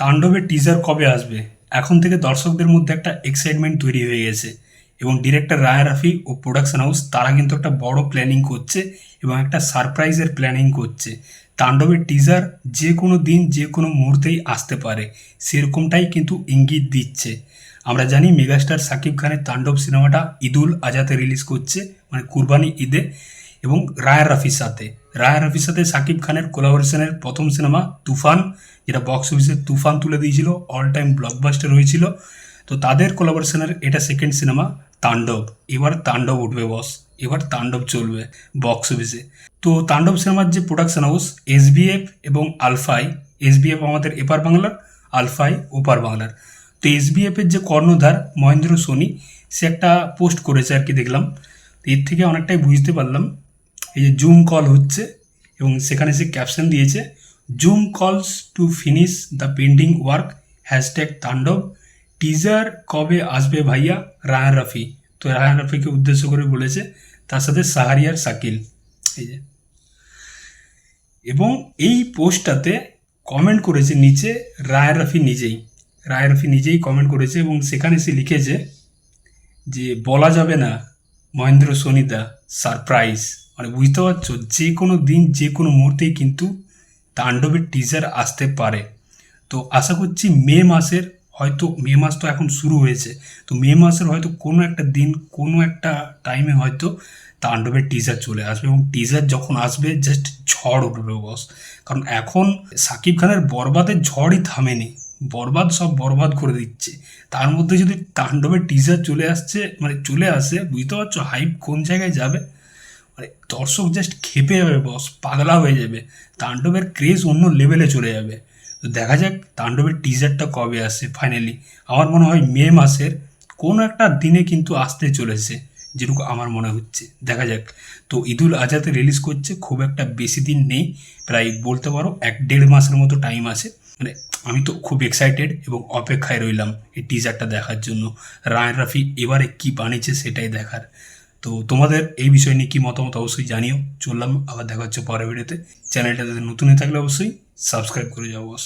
তাণ্ডবের টিজার কবে আসবে? এখন থেকে দর্শকদের মধ্যে একটা এক্সাইটমেন্ট তৈরি হয়ে গেছে এবং ডিরেক্টর রায়া রাফি ও প্রোডাকশন হাউস তারা কিন্তু একটা বড় প্ল্যানিং করছে এবং একটা সারপ্রাইজের প্ল্যানিং করছে। তাণ্ডবের টিজার যে কোনো দিন, যে কোনো মুহূর্তেই আসতে পারে। সেরকমটাই কিন্তু ইঙ্গিত দিচ্ছে। আমরা জানি মেগাস্টার সাকিব খানের তাণ্ডব সিনেমাটা ঈদুল আজাতে রিলিজ করছে মানে কুরবানি ঈদে এবং রায়া রাফির সাথে। রায়া রাফির সাথে সাকিব খানের কোলাবোরেশনের প্রথম সিনেমা তুফান, যেটা বক্স অফিসে তুফান তুলে দিয়েছিল অল টাইম ব্লকবাস্টার হয়েছিল। তো তাদের কোলাবোরেশনের এটা সেকেন্ড সিনেমা তাণ্ডব। এবার তাণ্ডব উঠবে বস এবার তাণ্ডব চলবে বক্স অফিসে তো তাণ্ডব সিনেমার যে প্রোডাকশন হাউস এসবিএফ এবং আলফাই এসবিএফ আমাদের এপার বাংলার আলফাই ওপার বাংলার। তো এসবিএফ এর যে কর্ণধার মহেন্দ্র সোনি, সে একটা পোস্ট করেছে আর কি দেখলাম। এর থেকে অনেকটাই বুঝতে পারলাম এই যে জুম কল হচ্ছে এবং সেখানে সে ক্যাপশন দিয়েছে zoom calls to finish the pending work hashtag Tandav teaser কবে আসবে ভাইয়া রায়ান রাফি? তো রায়ান রাফিকে উদ্দেশ্য করে বলেছে, তার সাথে সাহারিয়ার সাকিল এই যে। এবং এই পোস্টটাতে কমেন্ট করেছে নিচে রায় রাফি নিজেই। রায় রাফি নিজেই কমেন্ট করেছে এবং সেখানে সে লিখেছে যে, বলা যাবে না মহেন্দ্র সোনিদা সারপ্রাইজ মানে বুঝতে পারছ? যে কোনো দিন যে কোনো মুহূর্তেই কিন্তু তাণ্ডবের টিজার আসতে পারে। তো আশা করছি মে মাসের হয়তো, মে মাস তো এখন শুরু হয়েছে। তো মে মাসের হয়তো কোনো একটা দিন, কোনো একটা টাইমে হয়তো তাণ্ডবের টিজার চলে আসবে এবং টিজার যখন আসবে জাস্ট ঝড় উঠবে বস কারণ এখন সাকিব খানের বরবাদের ঝড়ই থামেনি। বরবাদ সব বরবাদ করে দিচ্ছে। তার মধ্যে যদি তাণ্ডবের টিজার চলে আসছে মানে চলে আসে, বুঝতে পারছ? হাইপ কোন জায়গায় যাবে? মানে দর্শক জাস্ট খেপে যাবে বস পাগলা হয়ে যাবে। তাণ্ডবের ক্রেজ অন্য লেভেলে চলে যাবে। তো দেখা যাক তাণ্ডবের টিজারটা কবে আসে ফাইনালি আমার মনে হয় মে মাসের কোনো একটা দিনে কিন্তু আসতে চলেছে, যেটুকু আমার মনে হচ্ছে। দেখা যাক। তো ঈদুল আজহাতে রিলিজ করছে, খুব একটা বেশি দিন নেই। প্রায় বলতে পারো এক দেড় মাসের মতো টাইম আছে। মানে আমি তো খুব এক্সাইটেড এবং অপেক্ষায় রইলাম এই টিজারটা দেখার জন্য। রায়ন রাফি এবারে কি বানিয়েছে সেটাই দেখার। তো তোমাদের এই বিষয় নিয়ে কি মতামত অবশ্যই জানিও। চললাম, আবার দেখা হচ্ছে পরের ভিডিওতে চ্যানেলটা যদি নতুনই থাকলে অবশ্যই সাবস্ক্রাইব করে যাও বস